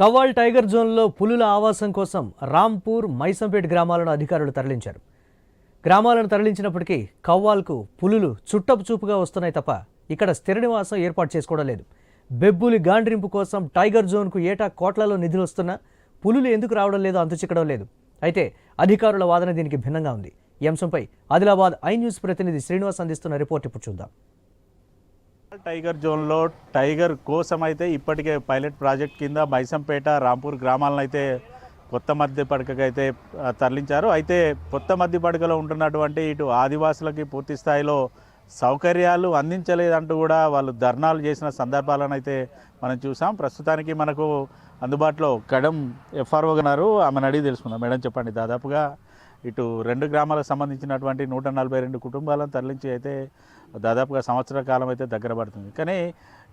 Kawal tiger జోన్లో పులుల ఆవాసం కోసం రాంపూర్ మైసంపేట్ గ్రామాలను అధికారులు తరలించారు. గ్రామాలను తరలించినప్పటికీ కవ్వాల్కు పులులు చుట్టపు చూపుగా వస్తున్నాయి తప్ప ఇక్కడ స్థిర నివాసం ఏర్పాటు చేసుకోవడం లేదు. బెబ్బులి గాండ్రింపు కోసం టైగర్ జోన్కు ఏటా కోట్లలో నిధులు వస్తున్నా పులులు ఎందుకు రావడం లేదో అంతుచిక్కడం లేదు. అయితే అధికారుల వాదన దీనికి భిన్నంగా ఉంది. ఈ అంశంపై ఆదిలాబాద్ ఐ న్యూస్ ప్రతినిధి శ్రీనివాస్ అందిస్తున్న రిపోర్ట్ ఇప్పుడు చూద్దాం. టైగర్ జోన్లో టైగర్ కోసం అయితే ఇప్పటికే పైలట్ ప్రాజెక్ట్ కింద మైసంపేట రాంపూర్ గ్రామాలను అయితే కొత్త మధ్య పడకకు అయితే తరలించారు. అయితే కొత్త మధ్య పడకలో ఉంటున్నటువంటి ఇటు ఆదివాసులకి పూర్తి స్థాయిలో సౌకర్యాలు అందించలేదంటూ కూడా వాళ్ళు ధర్నాలు చేసిన సందర్భాలను అయితే మనం చూసాం. ప్రస్తుతానికి మనకు అందుబాటులో కడం ఎఫ్ఆర్ఓ గారు ఆమెను అడిగి తెలుసుకుందాం. మేడం చెప్పండి. దాదాపుగా ఇటు రెండు గ్రామాలకు సంబంధించినటువంటి నూట నలభై రెండు కుటుంబాలను తరలించి అయితే దాదాపుగా సంవత్సర కాలం అయితే దగ్గర పడుతుంది. కానీ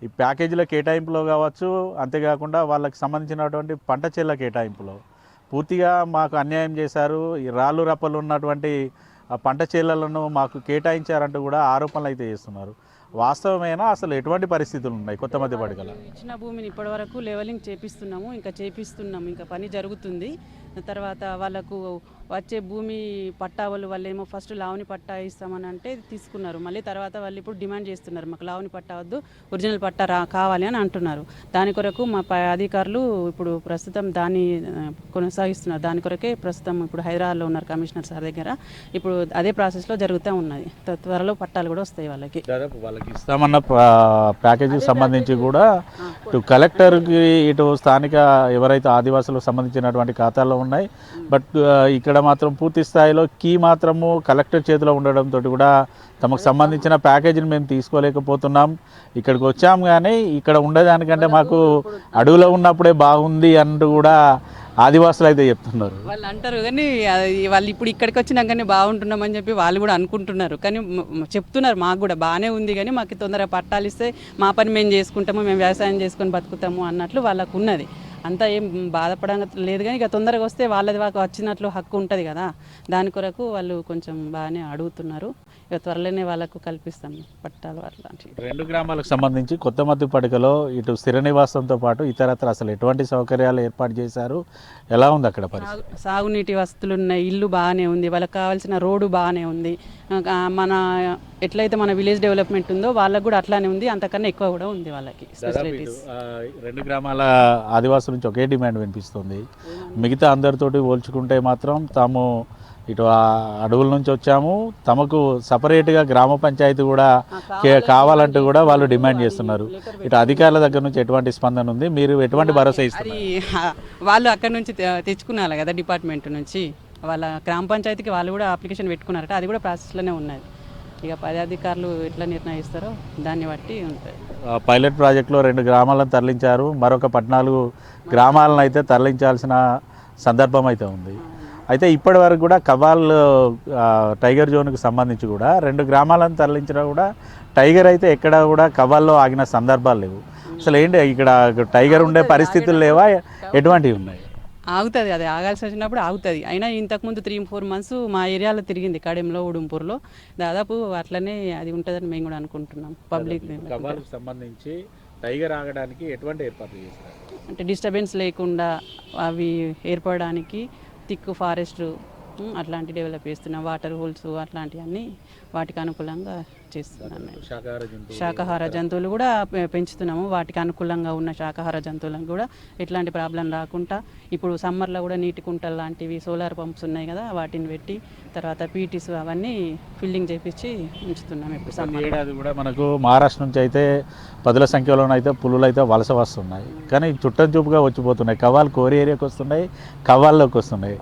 ఈ ప్యాకేజీల కేటాయింపులో కావచ్చు అంతేకాకుండా వాళ్ళకి సంబంధించినటువంటి పంట చేల కేటాయింపులో పూర్తిగా మాకు అన్యాయం చేశారు. ఈ రాళ్ళు రప్పలు ఉన్నటువంటి ఆ పంట చేలలను మాకు కేటాయించారంటూ కూడా ఆరోపణలు అయితే చేస్తున్నారు. వాస్తవమేనా అసలు ఎటువంటి పరిస్థితులు ఉన్నాయి కొత్త మధ్య పడగల ఇచ్చిన భూమిని ఇప్పటివరకు లెవెలింగ్ చేపిస్తున్నాము ఇంకా చేపిస్తున్నాము ఇంకా పని జరుగుతుంది. తర్వాత వాళ్ళకు వచ్చే భూమి పట్టా వాళ్ళు వాళ్ళు ఏమో ఫస్ట్ లావణి పట్టా ఇస్తామని అంటే తీసుకున్నారు. మళ్ళీ తర్వాత వాళ్ళు ఇప్పుడు డిమాండ్ చేస్తున్నారు. మాకు లావణి పట్టా వద్దు ఒరిజినల్ పట్టా రా కావాలి అని అంటున్నారు. దాని కొరకు మా పై అధికారులు ఇప్పుడు ప్రస్తుతం దాన్ని కొనసాగిస్తున్నారు. దాని కొరకే ప్రస్తుతం ఇప్పుడు హైదరాబాద్లో ఉన్నారు కమిషనర్ సార్ దగ్గర. ఇప్పుడు అదే ప్రాసెస్లో జరుగుతూ ఉన్నది. త్వ- త్వరలో పట్టాలు కూడా వస్తాయి వాళ్ళకి. దాదాపు వాళ్ళకి ఇస్తామన్న ప్యాకేజీకి సంబంధించి కూడా ఇటు కలెక్టర్కి ఇటు స్థానిక ఎవరైతే ఆదివాసులకు సంబంధించినటువంటి ఖాతాల్లో ఉన్నాయి. బట్ ఇక్కడ మాత్రం పూర్తి స్థాయిలో కీ మాత్రము కలెక్టర్ చేతిలో ఉండడంతో కూడా తమకు సంబంధించిన ప్యాకేజీని మేము తీసుకోలేకపోతున్నాం. ఇక్కడికి వచ్చాం కానీ ఇక్కడ ఉండేదానికంటే మాకు అడవిలో ఉన్నప్పుడే బాగుంది అంటూ కూడా ఆదివాసులు అయితే చెప్తున్నారు. వాళ్ళు అంటారు కానీ అది వాళ్ళు ఇప్పుడు ఇక్కడికి వచ్చినాకనే బాగుంటున్నామని చెప్పి వాళ్ళు కూడా అనుకుంటున్నారు. కానీ చెప్తున్నారు మాకు కూడా బాగానే ఉంది కానీ మాకు తొందరగా పట్టాలు ఇస్తే మా పని మేము చేసుకుంటాము మేము వ్యవసాయం చేసుకొని బతుకుతాము అన్నట్లు వాళ్ళకు ఉన్నది. అంతా ఏం బాధపడంగా లేదు కానీ ఇక తొందరగా వస్తే వాళ్ళది వాళ్ళకి వచ్చినట్లు హక్కు ఉంటుంది కదా. దాని కొరకు వాళ్ళు కొంచెం బాగానే అడుగుతున్నారు. ఇక త్వరలోనే వాళ్ళకు కల్పిస్తాం పట్టాలు అట్లాంటివి. రెండు గ్రామాలకు సంబంధించి కొత్త మద్దు పడికలో ఇటు స్థిర నివాసంతో పాటు ఇతరత్ర అసలు ఎటువంటి సౌకర్యాలు ఏర్పాటు చేశారు? ఎలా ఉంది అక్కడ సాగునీటి వసతులు ఉన్నాయి ఇల్లు బాగానే ఉంది వాళ్ళకి కావాల్సిన రోడ్డు బాగానే ఉంది. మన ఎట్లయితే మన విలేజ్ డెవలప్మెంట్ ఉందో వాళ్ళకి కూడా అట్లానే ఉంది అంతకన్నా ఎక్కువ కూడా ఉంది వాళ్ళకి రెండు గ్రామాల ఆదివాసుల నుంచి ఒకే డిమాండ్ వినిపిస్తుంది. మిగతా అందరితోటి పోల్చుకుంటే మాత్రం తాము ఇటు ఆ అడవుల నుంచి వచ్చాము. తమకు సపరేట్గా గ్రామ పంచాయతీ కూడా కావాలంటూ కూడా వాళ్ళు డిమాండ్ చేస్తున్నారు. ఇటు అధికారుల దగ్గర నుంచి ఎటువంటి స్పందన ఉంది? మీరు ఎటువంటి భరోసా ఇస్తారు వాళ్ళు అక్కడ నుంచి తెచ్చుకున్నారు కదా డిపార్ట్మెంట్ నుంచి. వాళ్ళ గ్రామ పంచాయతీకి వాళ్ళు కూడా అప్లికేషన్ పెట్టుకున్నారట. అది కూడా ప్రాసెస్లోనే ఉన్నది. ఇక పది అధికారులు ఎట్లా నిర్ణయిస్తారో దాన్ని బట్టి ఉంటుంది. ఆ, పైలట్ ప్రాజెక్టులో రెండు గ్రామాలను తరలించారు. మరొక పద్నాలుగు గ్రామాలను అయితే తరలించాల్సిన సందర్భం అయితే ఉంది. అయితే ఇప్పటి వరకు కూడా కవాల్ టైగర్ జోన్కి సంబంధించి కూడా రెండు గ్రామాలను తరలించినా కూడా టైగర్ అయితే ఎక్కడ కూడా కవాల్లో ఆగిన సందర్భాలు లేవు. అసలు ఏంటి ఇక్కడ టైగర్ ఉండే పరిస్థితులు లేవా? ఎటువంటివి ఉన్నాయి? ఆగుతుంది అది ఆగాల్సి వచ్చినప్పుడు ఆగుతుంది. అయినా ఇంతకుముందు త్రీ ఫోర్ మంత్స్ మా ఏరియాలో తిరిగింది కడెంలో ఉడుంపూర్లో. దాదాపు అట్లనే అది ఉంటుందని మేము కూడా అనుకుంటున్నాం పబ్లిక్ సంబంధించి టైగర్ ఆగడానికి ఎటువంటి ఏర్పాట్లు చేస్తారు అంటే డిస్టర్బెన్స్ లేకుండా అవి ఏర్పడడానికి థిక్ ఫారెస్ట్ అట్లాంటి డెవలప్ చేస్తున్నాం. వాటర్ హోల్స్ అట్లాంటివన్నీ వాటికి అనుకూలంగా చేస్తున్నాం మేము. శాకాహార జంతువులు కూడా పెంచుతున్నాము. వాటికి అనుకూలంగా ఉన్న శాకాహార జంతువులకు కూడా ఎట్లాంటి ప్రాబ్లం రాకుండా ఇప్పుడు సమ్మర్లో కూడా నీటి కుంటలు లాంటివి సోలార్ పంప్స్ ఉన్నాయి కదా వాటిని పెట్టి తర్వాత పీటీస్ అవన్నీ ఫిల్లింగ్ చేపించి ఉంచుతున్నాం ఇప్పుడు సమ్మర్ ఏడాది కూడా మనకు మహారాష్ట్ర నుంచి అయితే పదుల సంఖ్యలోనైతే పులులు అయితే వలస వస్తున్నాయి. కానీ చుట్టం చూపుగా వచ్చిపోతున్నాయి. కవ్వాలు కోరి ఏరియాకి వస్తున్నాయి కవ్వాల్లోకి వస్తున్నాయి.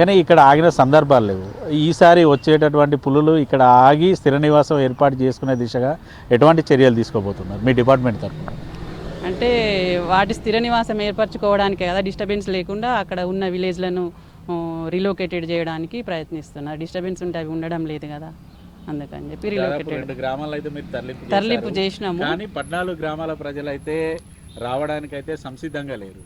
కానీ ఇక్కడ ఆగిన సందర్భాలు లేవు. ఈసారి వచ్చేటటువంటి పులులు ఇక్కడ ఆగి స్థిర నివాసం ఏర్పాటు చేసుకునే దిశగా ఎటువంటి చర్యలు తీసుకోబోతున్నారు మీ డిపార్ట్మెంట్ తరఫున? అంటే వాటి స్థిర నివాసం ఏర్పరచుకోవడానికే కదా డిస్టర్బెన్స్ లేకుండా అక్కడ ఉన్న విలేజ్లను రిలోకేటెడ్ చేయడానికి ప్రయత్నిస్తున్నారు. డిస్టర్బెన్స్ ఉంటే అవి ఉండడం లేదు కదా అందుకని చెప్పి రిలోకేటెడ్. రెండు గ్రామాలు అయితే మీరు తరలింపు తరలింపు చేసినాము. కానీ పద్నాలుగు గ్రామాల ప్రజలైతే రావడానికైతే సంసిద్ధంగా లేరు.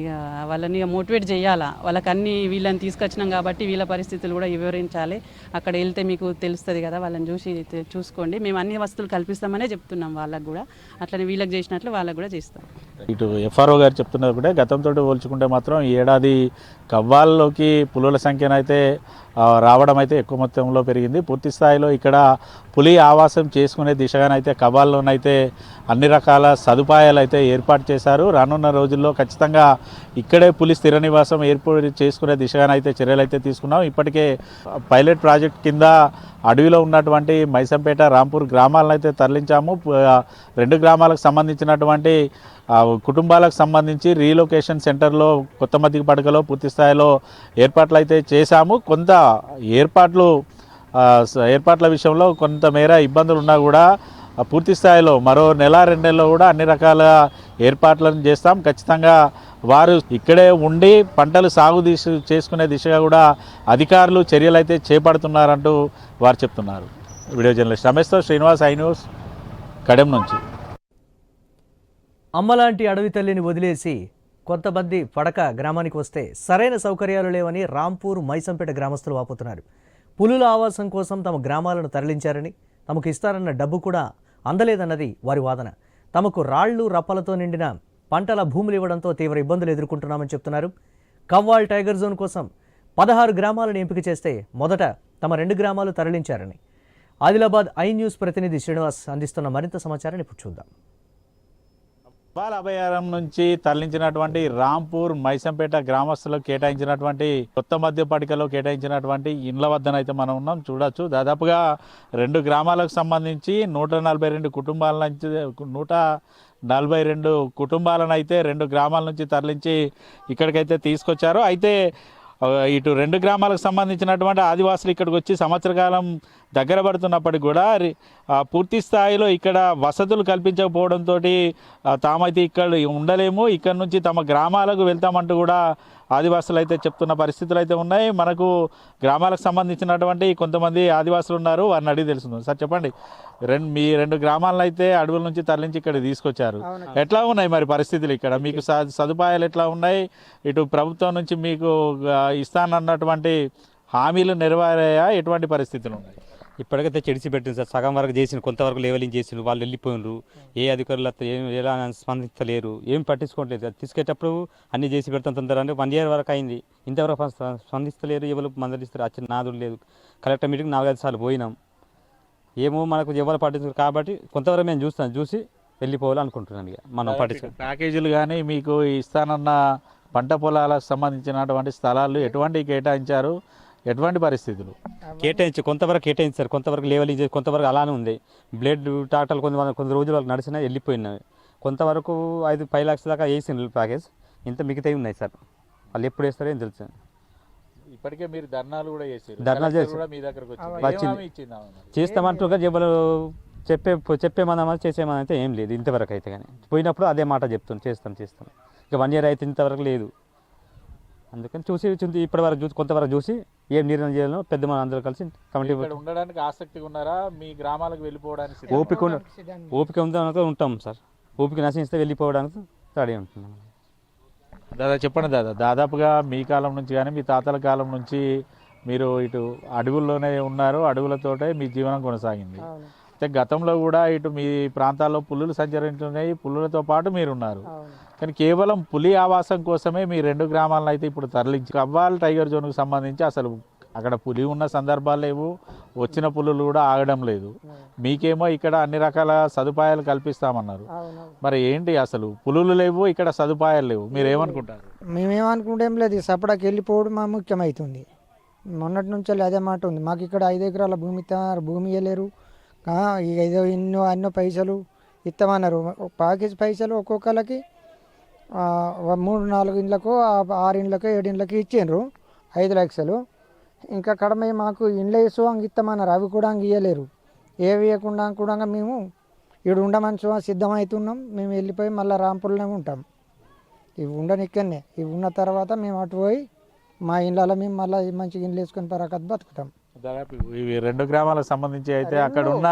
ఇక వాళ్ళని మోటివేట్ చేయాలా? వాళ్ళకి అన్ని వీళ్ళని తీసుకొచ్చినాం కాబట్టి వీళ్ళ పరిస్థితులు కూడా వివరించాలి. అక్కడ వెళ్తే మీకు తెలుస్తుంది కదా వాళ్ళని చూసి చూసుకోండి. మేము అన్ని వస్తువులు కల్పిస్తామనే చెప్తున్నాం వాళ్ళకు కూడా. అట్లనే వీళ్ళకి చేసినట్లు వాళ్ళకు కూడా చేస్తాం. ఇటు ఎఫ్ఆర్ఓ గారు చెప్తున్నారు కూడా గతంతో పోల్చుకుంటే మాత్రం ఏడాది కవ్వాల్లోకి పులుల సంఖ్యనైతే రావడం అయితే ఎక్కువ మొత్తంలో పెరిగింది. పూర్తి స్థాయిలో ఇక్కడ పులి ఆవాసం చేసుకునే దిశగానైతే కబాల్లోనైతే అన్ని రకాల సదుపాయాలు అయితే ఏర్పాటు చేశారు. రానున్న రోజుల్లో ఖచ్చితంగా ఇక్కడే పులి స్థిర నివాసం ఏర్పాటు చేసుకునే దిశగానైతే చర్యలు అయితే తీసుకున్నాం. ఇప్పటికే పైలట్ ప్రాజెక్ట్ కింద అడవిలో ఉన్నటువంటి మైసంపేట రాంపూర్ గ్రామాలను అయితే తరలించాము రెండు గ్రామాలకు సంబంధించినటువంటి కుటుంబాలకు సంబంధించి రీలొకేషన్ సెంటర్లో కొత్త మధ్య పడకలో పూర్తి స్థాయిలో ఏర్పాట్లు అయితే చేశాము. కొంత ఏర్పాట్లు ఏర్పాట్ల విషయంలో కొంతమేర ఇబ్బందులు ఉన్నా కూడా పూర్తి స్థాయిలో మరో నెల రెండు నెలల్లో కూడా అన్ని రకాల ఏర్పాట్లను చేస్తాం. ఖచ్చితంగా వారు ఇక్కడే ఉండి పంటలు సాగు దిశ చేసుకునే దిశగా కూడా అధికారులు చర్యలు అయితే చేపడుతున్నారంటూ వారు చెప్తున్నారు. వీడియో జర్నలిస్ట్ రమేష్తో శ్రీనివాస్ ఐ న్యూస్ కడెం నుంచి. అమ్మలాంటి అడవి తల్లిని వదిలేసి కొంతమంది పడక గ్రామానికి వస్తే సరైన సౌకర్యాలు లేవని రాంపూర్ మైసంపేట గ్రామస్తులు వాపోతున్నారు. పులుల ఆవాసం కోసం తమ గ్రామాలను తరలించారని తమకు ఇస్తారన్న డబ్బు కూడా అందలేదన్నది వారి వాదన. తమకు రాళ్ళు రప్పలతో నిండిన పంటల భూములు ఇవ్వడంతో తీవ్ర ఇబ్బందులు ఎదుర్కొంటున్నామని చెప్తున్నారు. కవ్వాల్ టైగర్ జోన్ కోసం పదహారు గ్రామాలను ఎంపిక చేస్తే మొదట తమ రెండు గ్రామాలు తరలించారని. ఆదిలాబాద్ ఐ న్యూస్ ప్రతినిధి శ్రీనివాస్ అందిస్తున్న మరింత సమాచారాన్ని ఇప్పుడు చూద్దాం. బాల అభయారం నుంచి తరలించినటువంటి రాంపూర్ మైసంపేట గ్రామస్తులకు కేటాయించినటువంటి కొత్త మధ్య పడికలో కేటాయించినటువంటి ఇండ్ల వద్దనైతే మనం ఉన్నాం. చూడొచ్చు. దాదాపుగా రెండు గ్రామాలకు సంబంధించి నూట నలభై రెండు కుటుంబాల నుంచి నూట నలభై రెండు కుటుంబాలను అయితే రెండు గ్రామాల నుంచి తరలించి ఇక్కడికైతే తీసుకొచ్చారు. అయితే ఇటు రెండు గ్రామాలకు సంబంధించినటువంటి ఆదివాసులు ఇక్కడికి వచ్చి సంవత్సర కాలం దగ్గర పడుతున్నప్పటికి కూడా పూర్తి స్థాయిలో ఇక్కడ వసతులు కల్పించకపోవడంతో తామైతే ఇక్కడ ఉండలేము. ఇక్కడ నుంచి తమ గ్రామాలకు వెళ్తామంటూ కూడా ఆదివాసులు అయితే చెప్తున్న పరిస్థితులు అయితే ఉన్నాయి. మనకు గ్రామాలకు సంబంధించినటువంటి కొంతమంది ఆదివాసులు ఉన్నారు. వారిని అడిగి తెలుస్తుంది సార్ చెప్పండి. రెండు మీ రెండు గ్రామాలను అయితే అడవుల నుంచి తరలించి ఇక్కడ తీసుకొచ్చారు. ఎట్లా ఉన్నాయి మరి పరిస్థితులు ఇక్కడ? మీకు స- సదుపాయాలు ఎట్లా ఉన్నాయి? ఇటు ప్రభుత్వం నుంచి మీకు ఇస్తానన్నటువంటి హామీలు నెరవేరాయా? ఎటువంటి పరిస్థితులు ఉన్నాయి? ఇప్పటికైతే చెడిసి పెట్టింది సార్. సగం వరకు చేసిన కొంతవరకు లెవెలింగ్ చేసిండ్రు వాళ్ళు వెళ్ళిపోయినరు ఏ అధికారులు ఏం ఎలా స్పందించలేరు ఏం పట్టించుకోవట్లేదు. అది తీసుకెటప్పుడు అన్ని చేసి పెడతాం తొందర అంటే వన్ ఇయర్ వరకు అయింది. ఇంతవరకు స్ప- స్పందిస్తలేరు ఎవరు మందలిస్తారు వచ్చిన నాదుడు లేదు. కలెక్టర్ మీటింగ్ నాలుగైదు సార్లు పోయినాం. ఏమో మనకు ఎవరు పట్టించుకోరు కాబట్టి కొంతవరకు మేము చూస్తాం. చూసి వెళ్ళిపోవాలి అనుకుంటున్నాను ఇక. మనం పట్టించుకో ప్యాకేజీలు కానీ మీకు ఇస్తానన్న పంట పొలాలకు సంబంధించినటువంటి స్థలాలు ఎటువంటి కేటాయించారు? ఎటువంటి పరిస్థితులు? కేటాయించి కొంతవరకు కేటాయించారు. కొంతవరకు లెవెలింగ్ చేసి కొంతవరకు అలానే ఉంది. బ్లేడ్ టాటలు కొంత కొన్ని రోజులు వాళ్ళకి నడిచినా వెళ్ళిపోయినాయి. కొంతవరకు ఐదు పది లక్షల దాకా వేసిండ్రు ప్యాకేజ్ ఇంత మిగతాయి ఉన్నాయి సార్. వాళ్ళు ఎప్పుడు వేస్తారో ఏం తెలుసు. ఇప్పటికే మీరు ధర్నాలు కూడా చేసారు ధర్నాలు చేశారు. కూడా మీ దగ్గరకు వచ్చింది. చేస్తామంటారు ఎవరు చెప్పే చెప్పేమన్నా చేసేమని అయితే ఏం లేదు ఇంతవరకు అయితే కానీ. పోయినప్పుడు అదే మాట చెప్తాను చేస్తాం చేస్తాం. ఇక వన్ ఇయర్ అయితే ఇంతవరకు లేదు. అందుకని చూసి చూసి ఇప్పటి వరకు చూసి కొంతవరకు చూసి ఏం నిర్ణయం చేయాలో పెద్ద మన అందరూ కలిసి కమిటీ ఉండడానికి ఆసక్తిగా ఉన్నారా? మీ గ్రామాలకు వెళ్ళిపోవడానికి ఓపిక ఓపిక ఉందో అనుకో ఉంటాం సార్. ఓపిక నశిస్తే వెళ్ళిపోవడానికి రెడీ ఉంటున్నాం దాదా చెప్పండి దాదా. దాదాపుగా మీ కాలం నుంచి కానీ మీ తాతల కాలం నుంచి మీరు ఇటు అడవుల్లోనే ఉన్నారు. అడవులతోటే మీ జీవనం కొనసాగింది. అయితే గతంలో కూడా ఇటు మీ ప్రాంతాల్లో పులులు సంచరించున్నాయి పులులతో పాటు మీరు ఉన్నారు కానీ కేవలం పులి ఆవాసం కోసమే మీ రెండు గ్రామాలను అయితే ఇప్పుడు తరలించి కవ్వాల్ టైగర్ జోన్కు సంబంధించి అసలు అక్కడ పులి ఉన్న సందర్భాలు లేవు వచ్చిన పులులు కూడా ఆగడం లేదు. మీకేమో ఇక్కడ అన్ని రకాల సదుపాయాలు కల్పిస్తామన్నారు. మరి ఏంటి అసలు? పులులు లేవు ఇక్కడ సదుపాయాలు లేవు. మీరు ఏమనుకుంటారు మేమేమనుకుంటే ఏం లేదు సపడాకి వెళ్ళిపోవడం మా ముఖ్యమవుతుంది మొన్నటి నుంచి అదే మాట ఉంది. మాకు ఇక్కడ ఐదు ఎకరాల భూమి భూమి ఇవ్వలేరు ఇక ఏదో ఎన్నో ఎన్నో పైసలు ఇస్తామన్నారు ప్యాకేజ్ పైసలు ఒక్కొక్కరికి మూడు నాలుగు ఇండ్లకు ఆరు ఇండ్లకు ఏడు ఇండ్లకి ఇచ్చిండ్రు. ఐదు లక్షలు. ఇంకా కడమే మాకు ఇండ్లు వేసు అంగ ఇస్తామన్నారు అవి కూడా అంగ ఇవ్వలేరు ఏవి ఇవ్వకుండా కూడా మేము ఇక్కడ ఉండమని సిద్ధమవుతున్నాం మేము వెళ్ళిపోయి మళ్ళీ రాంపూర్లోనే ఉంటాం. ఇవి ఉండనిక్కడనే. ఇవి ఉన్న తర్వాత మేము అటు పోయి మా ఇండ్లలో మేము మళ్ళీ మంచిగా ఇండ్లు వేసుకొని పరకత్ బతుకుతాం. దాదాపు ఇవి రెండు గ్రామాలకు సంబంధించి అయితే అక్కడ ఉన్న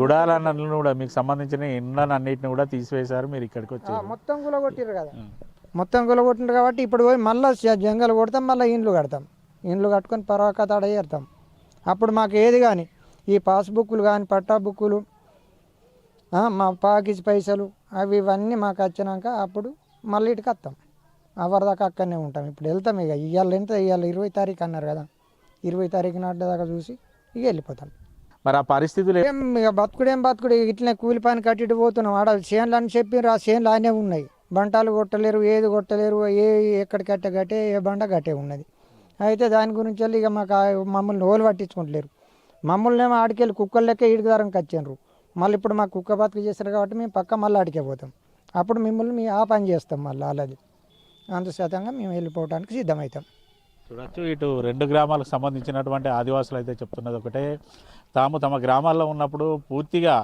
గుడాలన్నీ కూడా మీకు సంబంధించిన ఇండ్లన్నింటిని కూడా తీసివేశారు మీరు ఇక్కడికి ఆ, వచ్చారు. మొత్తం గులగొట్టిర్రు కదా. మొత్తం గులగొట్టిండ్రు కాబట్టి ఇప్పుడు పోయి మళ్ళీ జంగలు కొడతాం మళ్ళీ ఇండ్లు కడతాం. ఇండ్లు కట్టుకొని పరాక తాడ చేరుతాం. అప్పుడు మాకు ఏది కానీ ఈ పాస్బుక్లు కానీ పట్టా బుక్కులు మా పాకిజ్ పైసలు అవి ఇవన్నీ మాకు వచ్చినాక అప్పుడు మళ్ళీ ఇటుకి వస్తాం అవరిదాకా అక్కడనే ఉంటాం. ఇప్పుడు వెళ్తాం ఇక. ఇవాళ ఎంత? ఇవాళ ఇరవై తారీఖు అన్నారు కదా. ఇరవై తారీఖు నాటి దాకా చూసి ఇక వెళ్ళిపోతాం. మరి ఆ పరిస్థితులు ఏ- ఇక బతుకుడేం బతుకుడు? ఇట్లనే కూలి పని పోతున్నాం. ఆడ చేనులు అని చెప్పి ఆ చేనులు ఆనే ఉన్నాయి. బంటాలు కొట్టలేరు ఏది కొట్టలేరు ఏ ఎక్కడి కట్టే గట్టే ఏ బండ గట్టే ఉన్నది. అయితే దాని గురించి వెళ్ళి ఇక మాకు మమ్మల్ని ఓలు పట్టించుకుంటలేరు. మమ్మల్ని ఏమో ఆడికెళ్ళి కుక్కల లెక్క ఈడికి దారంకి వచ్చిండ్రు మళ్ళీ ఇప్పుడు మాకు కుక్క బతుకు చేస్తారు కాబట్టి మేము పక్క మళ్ళీ ఆడికే పోతాం. అప్పుడు మిమ్మల్ని మేము ఆ పని చేస్తాం మళ్ళీ అలాది అందుచేతంగా మేము వెళ్ళిపోవడానికి సిద్ధమవుతాం. చూడొచ్చు. ఇటు రెండు గ్రామాలకు సంబంధించినటువంటి ఆదివాసులు అయితే చెప్తున్నది ఒకటే. తాము తమ గ్రామాల్లో ఉన్నప్పుడు పూర్తిగా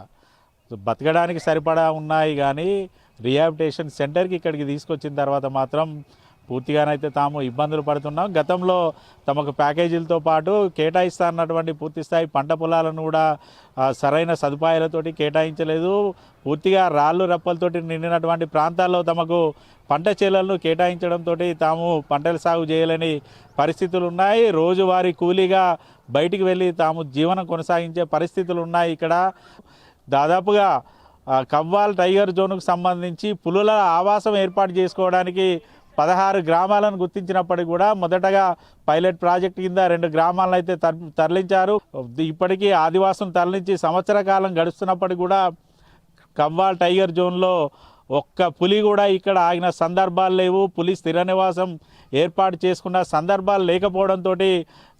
బతకడానికి సరిపడా ఉన్నాయి కానీ రిహాబిటేషన్ సెంటర్కి ఇక్కడికి తీసుకొచ్చిన తర్వాత మాత్రం పూర్తిగానైతే తాము ఇబ్బందులు పడుతున్నాం. గతంలో తమకు ప్యాకేజీలతో పాటు కేటాయిస్తారన్నటువంటి పూర్తి స్థాయి పంట పొలాలను కూడా సరైన సదుపాయాలతోటి కేటాయించలేదు. పూర్తిగా రాళ్ళు రప్పలతోటి నిండినటువంటి ప్రాంతాల్లో తమకు పంట చేలలను కేటాయించడంతో తాము పంటలు సాగు చేయలేని పరిస్థితులు ఉన్నాయి రోజువారీ కూలీగా బయటికి వెళ్ళి తాము జీవనం కొనసాగించే పరిస్థితులు ఉన్నాయి ఇక్కడ. దాదాపుగా కవ్వాల్ టైగర్ జోన్కు సంబంధించి పులుల ఆవాసం ఏర్పాటు చేసుకోవడానికి పదహారు గ్రామాలను గుర్తించినప్పటికీ కూడా మొదటగా పైలట్ ప్రాజెక్ట్ కింద రెండు గ్రామాలను అయితే తర- తరలించారు. ఇప్పటికీ ఆదివాసం తరలించి సంవత్సర కాలం గడుస్తున్నప్పటికీ కూడా కవ్వాల్ టైగర్ జోన్లో ఒక్క పులి కూడా ఇక్కడ ఆగిన సందర్భాలు లేవు. పులి స్థిర నివాసం ఏర్పాటు చేసుకున్న సందర్భాలు లేకపోవడంతో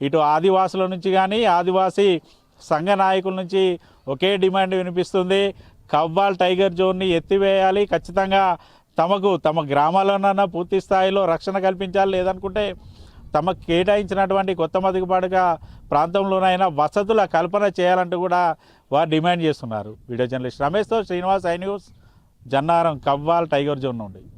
ఇటు ఆదివాసుల నుంచి కానీ ఆదివాసీ సంఘ నాయకుల నుంచి ఒకే డిమాండ్ వినిపిస్తుంది. కవ్వాల్ టైగర్ జోన్ని ఎత్తివేయాలి. ఖచ్చితంగా తమకు తమ గ్రామాల్లోనన్నా పూర్తి స్థాయిలో రక్షణ కల్పించాలి లేదనుకుంటే తమకు కేటాయించినటువంటి కొత్త మదిగుబాటుగా ప్రాంతంలోనైనా వసతుల కల్పన చేయాలంటూ కూడా వారు డిమాండ్ చేస్తున్నారు. Video journalist రమేష్తో Srinivas iNews Jannaram Kawal tiger zone నుండి.